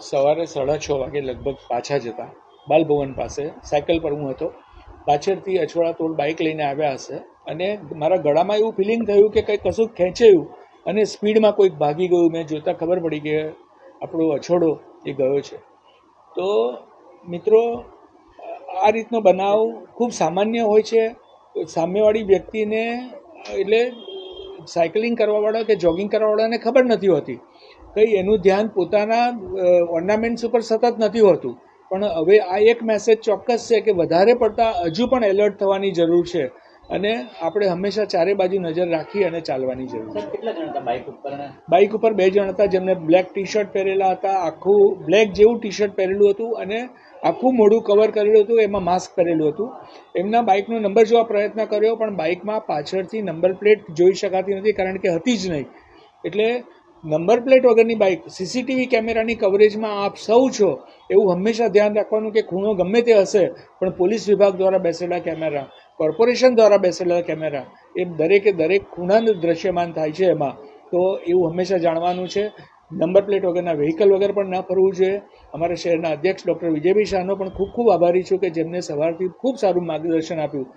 સવારે સાડા છ વાગે લગભગ પાછા જતા બાલભવન પાસે. સાયકલ પર હું હતો. પાછળથી અછવાડા તોડ બાઇક લઈને આવ્યા હશે અને મારા ગળામાં એવું ફિલિંગ થયું કે કંઈક કશું ખેંચાયું અને સ્પીડમાં કોઈક ભાગી ગયું. મેં જોતાં ખબર પડી કે આપણો અછોડો એ ગયો છે. તો મિત્રો, આ રીતનો બનાવ ખૂબ સામાન્ય હોય છે. સામેવાળી વ્યક્તિને એટલે સાયકલિંગ કરવાવાળા કે જોગિંગ કરવાવાળાને ખબર નથી હોતી. કંઈ એનું ધ્યાન પોતાના ઓર્નામેન્ટ્સ ઉપર સતત નથી હોતું. પણ હવે આ એક મેસેજ ચોક્કસ છે કે વધારે પડતા હજુ પણ એલર્ટ થવાની જરૂર છે. અને આપણે હંમેશા ચારે બાજુ નજર રાખી અને ચાલવાની જરૂર છે. કેટલા જણ હતા બાઇક ઉપર બાઇક ઉપર બે જણ હતા જેમને બ્લેક ટી શર્ટ પહેરેલા હતા આખું બ્લેક જેવું ટી શર્ટ પહેરેલું હતું અને આખું મોઢું કવર કરેલું હતું એમાં માસ્ક પહેરેલું હતું. એમના બાઇકનો નંબર જોવા પ્રયત્ન કર્યો પણ બાઇકમાં પાછળથી નંબર પ્લેટ જોઈ શકાતી નથી કારણ કે હતી જ નહીં. એટલે નંબર પ્લેટ વગરની બાઇક સીસીટીવી કેમેરાની કવરેજમાં આપ સૌ છો એવું હંમેશા ધ્યાન રાખવાનું કે ખૂણો ગમે તે હશે, પણ પોલીસ વિભાગ દ્વારા બેસેલા કેમેરા, કોર્પોરેશન દ્વારા બેસેલા કેમેરા, એ દરેકે દરેક ખૂણાનું દ્રશ્યમાન થાય છે એમાં. તો એવું હંમેશા જાણવાનું છે. નંબર પ્લેટ વગરના વ્હીકલ વગર પણ ન ફરવું જોઈએ. અમારા શહેરના અધ્યક્ષ ડૉક્ટર વિજયભાઈ શાહનો પણ ખૂબ ખૂબ આભારી છું કે જેમને સવારથી ખૂબ સારું માર્ગદર્શન આપ્યું.